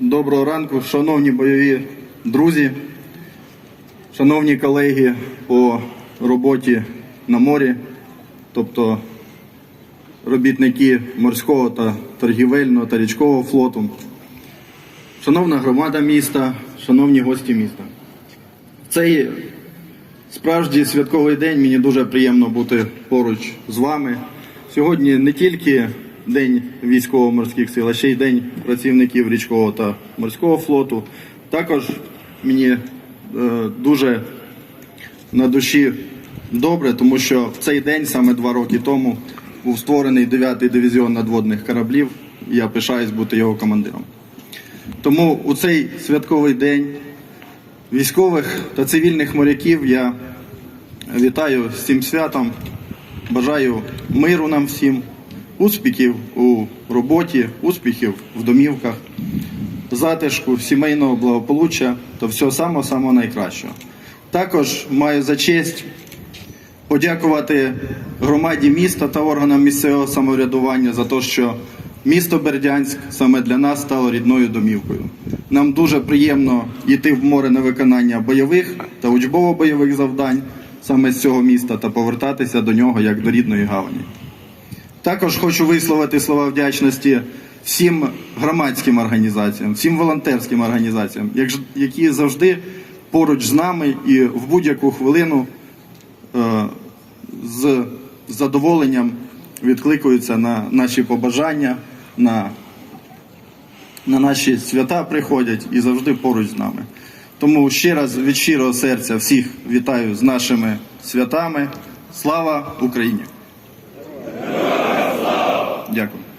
Доброго ранку, шановні бойові друзі, шановні колеги по роботі на морі, тобто робітники морського та торгівельного та річкового флоту, шановна громада міста, шановні гості міста. В цей справжній святковий день мені дуже приємно бути поруч з вами. Сьогодні не тільки День військово-морських сил, а ще й День працівників річкового та морського флоту. Також мені е, дуже на душі добре, тому що в цей день, саме два роки тому, був створений 9-й дивізіон надводних кораблів. Я пишаюсь бути його командиром. Тому у цей святковий день військових та цивільних моряків я вітаю з цим святом. Бажаю миру нам всім, успіхів у роботі, успіхів в домівках, затишку, сімейного благополуччя та всього самого самого найкращого. Також маю за честь подякувати громаді міста та органам місцевого самоврядування за те, що місто Бердянськ саме для нас стало рідною домівкою. Нам дуже приємно йти в море на виконання бойових та учбово-бойових завдань саме з цього міста та повертатися до нього як до рідної гавані. Також хочу висловити слова вдячності всім громадським організаціям, всім волонтерським організаціям, які завжди поруч з нами і в будь-яку хвилину е, з задоволенням відкликуються на наші побажання, на, на наші свята приходять і завжди поруч з нами. Тому ще раз від щирого серця всіх вітаю з нашими святами. Слава Україні! Jacob.